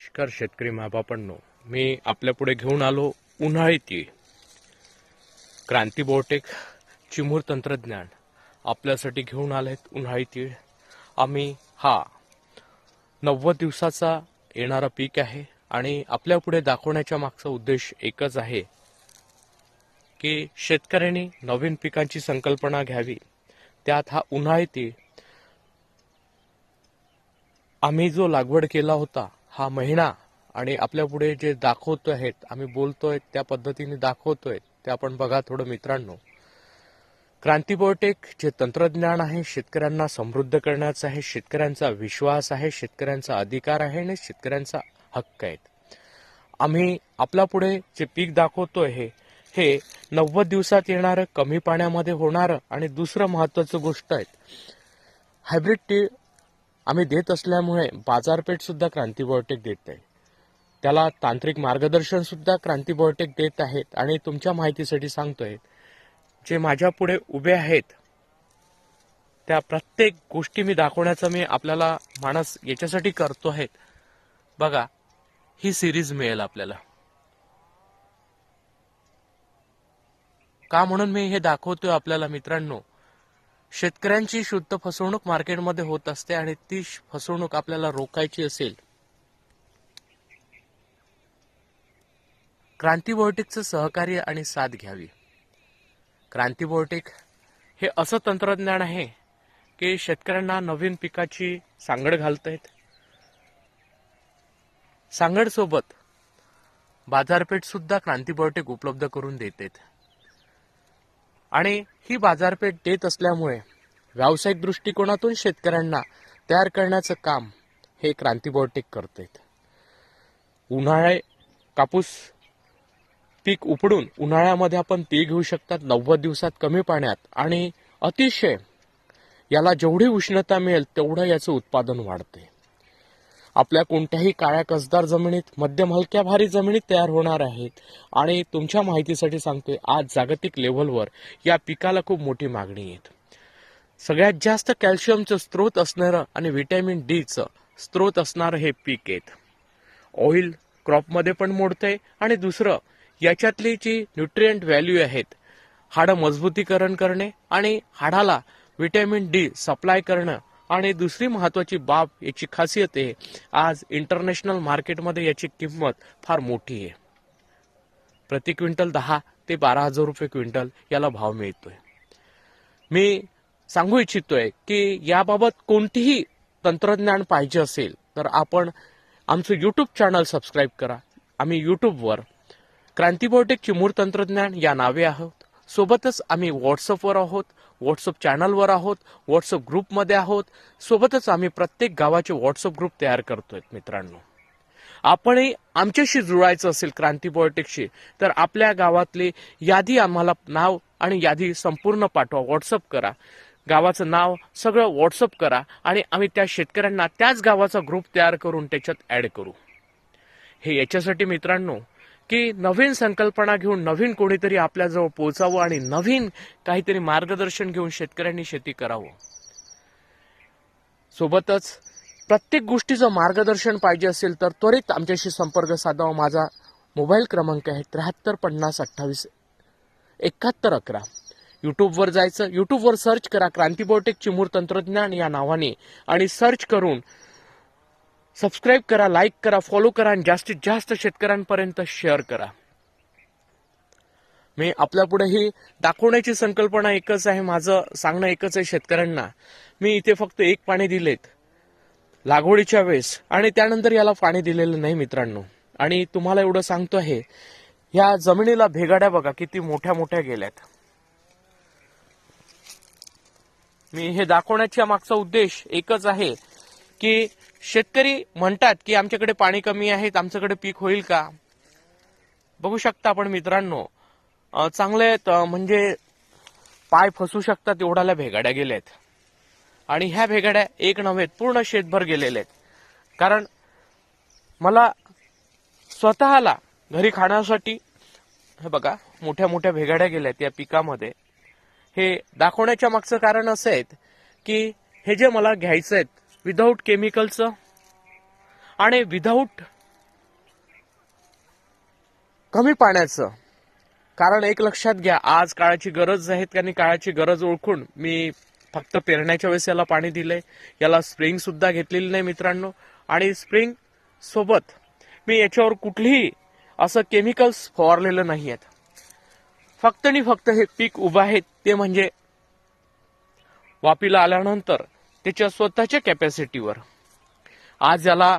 नमस्कार शेतकरी महाबापांनो. मी आपल्या पुढे घेऊन आलो उन्हाळीती क्रांती बोटेक चिमूर तंत्रज्ञान आपल्यासाठी घेऊन आलेत उन्हाळी तीळ. आम्ही हा नव्वद दिवसाचा येणारा पीक आहे आणि आपल्या पुढे दाखवण्याच्या मागचा उद्देश एकच आहे की शेतकऱ्यांनी नवीन पिकांची संकल्पना घ्यावी. त्यात हा उन्हाळी तीळ आम्ही जो लागवड केला होता हा महिना आणि आपल्या पुढे जे दाखवतो आहेत आम्ही बोलतोय त्या पद्धतीने दाखवतोय ते आपण बघा थोडं मित्रांनो. क्रांती जे तंत्रज्ञान आहे शेतकऱ्यांना समृद्ध करण्याचं आहे शेतकऱ्यांचा विश्वास आहे शेतकऱ्यांचा अधिकार आहे आणि शेतकऱ्यांचा हक्क आहे आम्ही आपल्यापुढे जे पीक दाखवतोय हे हे नव्वद दिवसात येणारं कमी पाण्यामध्ये होणारं आणि दुसरं महत्वाचं गोष्ट आहे. हायब्रिड टी आम्ही देत असल्यामुळे बाजारपेठ सुद्धा क्रांती बायोटेक देत आहे त्याला तांत्रिक मार्गदर्शन सुद्धा क्रांती बायोटेक देत आहेत आणि तुमच्या माहितीसाठी सांगतोय जे माझ्या पुढे उभे आहेत त्या प्रत्येक गोष्टी मी दाखवण्याचा मी आपल्याला माणस याच्यासाठी करतो आहेत. बघा ही सिरीज मिळेल आपल्याला. का म्हणून मी हे दाखवतोय आपल्याला मित्रांनो? शेतकऱ्यांची शुद्ध फसवणूक मार्केटमध्ये होत असते आणि ती फसवणूक आपल्याला रोखायची असेल. क्रांती सहकार्य आणि साथ घ्यावी. क्रांती हे असं तंत्रज्ञान आहे की शेतकऱ्यांना नवीन पिकाची सांगड घालतायत. सांगड सोबत बाजारपेठ सुद्धा क्रांती उपलब्ध करून देतात. आणि ही बाजारपेठ देत असल्यामुळे व्यावसायिक दृष्टिकोनातून शेतकऱ्यांना तयार करण्याचं काम हे क्रांती करत आहेत उन्हाळे कापूस पीक उपडून उन्हाळ्यामध्ये आपण पीक घेऊ शकतात नव्वद दिवसात कमी पाण्यात आणि अतिशय याला जेवढी उष्णता मिळेल तेवढं याचं उत्पादन वाढते. आपल्या कोणत्याही काळ्या कसदार जमिनीत मध्यम हलक्या भारी जमिनीत तयार होणार आहेत. आणि तुमच्या माहितीसाठी सांगतोय आज जागतिक लेव्हलवर या पिकाला खूप मोठी मागणी आहे. सगळ्यात जास्त कॅल्शियमचं स्रोत असणारं आणि व्हिटॅमिन डीचं स्रोत असणारं हे पीक आहेत. ऑइल क्रॉपमध्ये पण मोडतंय आणि दुसरं याच्यातली जी न्यूट्रियंट व्हॅल्यू आहेत. हाडं मजबूतीकरण करणे आणि हाडाला व्हिटॅमिन डी सप्लाय करणं आणि दुसरी महत्वाची बाब याची खासियत आहे आज इंटरनॅशनल मार्केटमध्ये याची किंमत फार मोठी आहे. प्रति क्विंटल दहा ते बारा हजार रुपये क्विंटल याला भाव मिळतोय. मी सांगू इच्छितोय की याबाबत कोणतीही तंत्रज्ञान पाहिजे असेल तर आपण आमचं युट्यूब चॅनल सबस्क्राईब करा. आम्ही युट्यूबवर क्रांतीबायोटेक चिमूर तंत्रज्ञान या नावे आहोत. सोबतच आम्ही व्हॉट्सअपवर आहोत व्हॉट्सअप चॅनलवर आहोत व्हॉट्सअप ग्रुपमध्ये आहोत. सोबतच आम्ही प्रत्येक गावाचे व्हॉट्सअप ग्रुप तयार करतोय मित्रांनो. आपणही आमच्याशी जुळायचं असेल क्रांती बायोटेकशी तर आपल्या गावातली यादी आम्हाला नाव आणि यादी संपूर्ण पाठवा. व्हॉट्सअप करा. गावाचं नाव सगळं व्हॉट्सअप करा आणि आम्ही त्या शेतकऱ्यांना त्याच गावाचा ग्रुप तयार करून त्याच्यात ॲड करू. हे याच्यासाठी मित्रांनो की नवीन संकल्पना घेऊन नवीन कोणीतरी आपल्याजवळ पोहोचावं आणि नवीन काहीतरी मार्गदर्शन घेऊन शेतकऱ्यांनी शेती करावं. सोबतच प्रत्येक गोष्टीचं मार्गदर्शन पाहिजे असेल तर त्वरित आमच्याशी संपर्क साधावा. माझा मोबाईल क्रमांक आहे त्र्याहत्तर पन्नास अठ्ठावीस एकाहत्तर अकरा. यूट्यूबवर जायचं. यूट्यूबवर सर्च करा क्रांती चिमूर तंत्रज्ञान या नावाने आणि सर्च करून सबस्क्राईब करा लाईक करा फॉलो करा आणि जास्तीत जास्त शेतकऱ्यांपर्यंत शेअर करा. मी आपल्या पुढे ही दाखवण्याची संकल्पना एकच आहे माझं सांगणं एकच आहे शेतकऱ्यांना. मी इथे फक्त एक पाणी दिलेत लागवडीच्या वेळेस आणि त्यानंतर याला पाणी दिलेलं नाही मित्रांनो. आणि तुम्हाला एवढं सांगतो आहे या जमिनीला भेगाड्या बघा किती मोठ्या मोठ्या गेल्यात. मी हे दाखवण्याच्या मागचा उद्देश एकच आहे की शेतकरी म्हणतात की आमच्याकडे पाणी कमी आहे आमच्याकडे पीक होईल का? बघू शकता आपण मित्रांनो. चांगले म्हणजे पाय फसू शकतात एवढ्याला भेगाड्या गेल्यात आणि ह्या भेगाड्या एक नव्हे पूर्ण शेतभर गेलेल्या आहेत कारण मला स्वतःला घरी खाण्यासाठी हे बघा मोठ्या मोठ्या भेगाड्या गेल्यात या पिकामध्ये. हे दाखवण्याच्या मागचं कारण असं आहे की हे जे मला घ्यायचं आहेत विदाऊट केमिकलचं आणि विदाऊट कमी पाण्याचं. कारण एक लक्षात घ्या आज काळाची गरज आहे आणि काळाची गरज ओळखून मी फक्त पेरण्याच्या वेळेस याला पाणी दिलंय. याला स्प्रिंग सुद्धा घेतलेली नाही मित्रांनो. आणि स्प्रिंग सोबत मी याच्यावर कुठलीही असं केमिकल्स फवारलेलं नाही आहेत फक्त आणि फक्त हे पीक उभं आहे ते म्हणजे वापीला आल्यानंतर त्याच्या स्वतःच्या कॅपॅसिटीवर. आज याला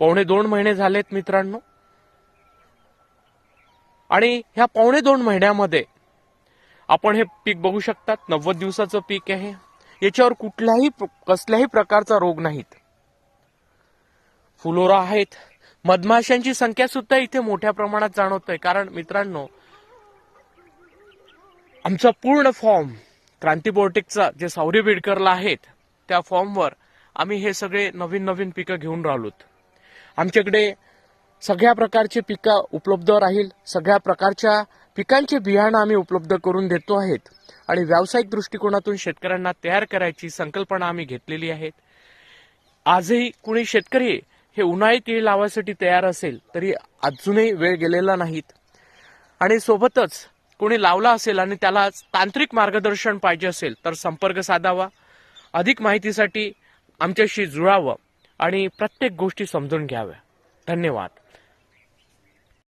पावणे दोन महिने झालेत मित्रांनो. आणि ह्या पावणे दोन महिन्यामध्ये आपण हे पीक बघू शकतात. नव्वद दिवसाचं पीक आहे. याच्यावर कुठल्याही कसल्याही प्रकारचा रोग नाहीत. फुलोरा आहेत. मधमाशांची संख्या सुद्धा इथे मोठ्या प्रमाणात जाणवतोय. कारण मित्रांनो आमचा पूर्ण फॉर्म क्रांतीबोर्टेकचा जे सावरी बिडकरला आहेत त्या फॉर्मवर आम्ही हे सगळे नवीन नवीन पिकं घेऊन राहिलोत. आमच्याकडे सगळ्या प्रकारचे पिकं उपलब्ध राहील सगळ्या प्रकारच्या पिकांचे बियाणं आम्ही उपलब्ध करून देतो आहेत आणि व्यावसायिक दृष्टिकोनातून शेतकऱ्यांना तयार करायची संकल्पना आम्ही घेतलेली आहे आजही कुणी शेतकरी हे उन्हाळी केळी लावायसाठी तयार असेल तरी अजूनही वेळ गेलेला नाहीत. आणि सोबतच कोणी लावला असेल आणि त्याला तांत्रिक मार्गदर्शन पाहिजे असेल तर संपर्क साधावा. अधिक माहितीसाठी आमच्याशी जुळावं आणि प्रत्येक गोष्टी समजून घ्याव्या. धन्यवाद.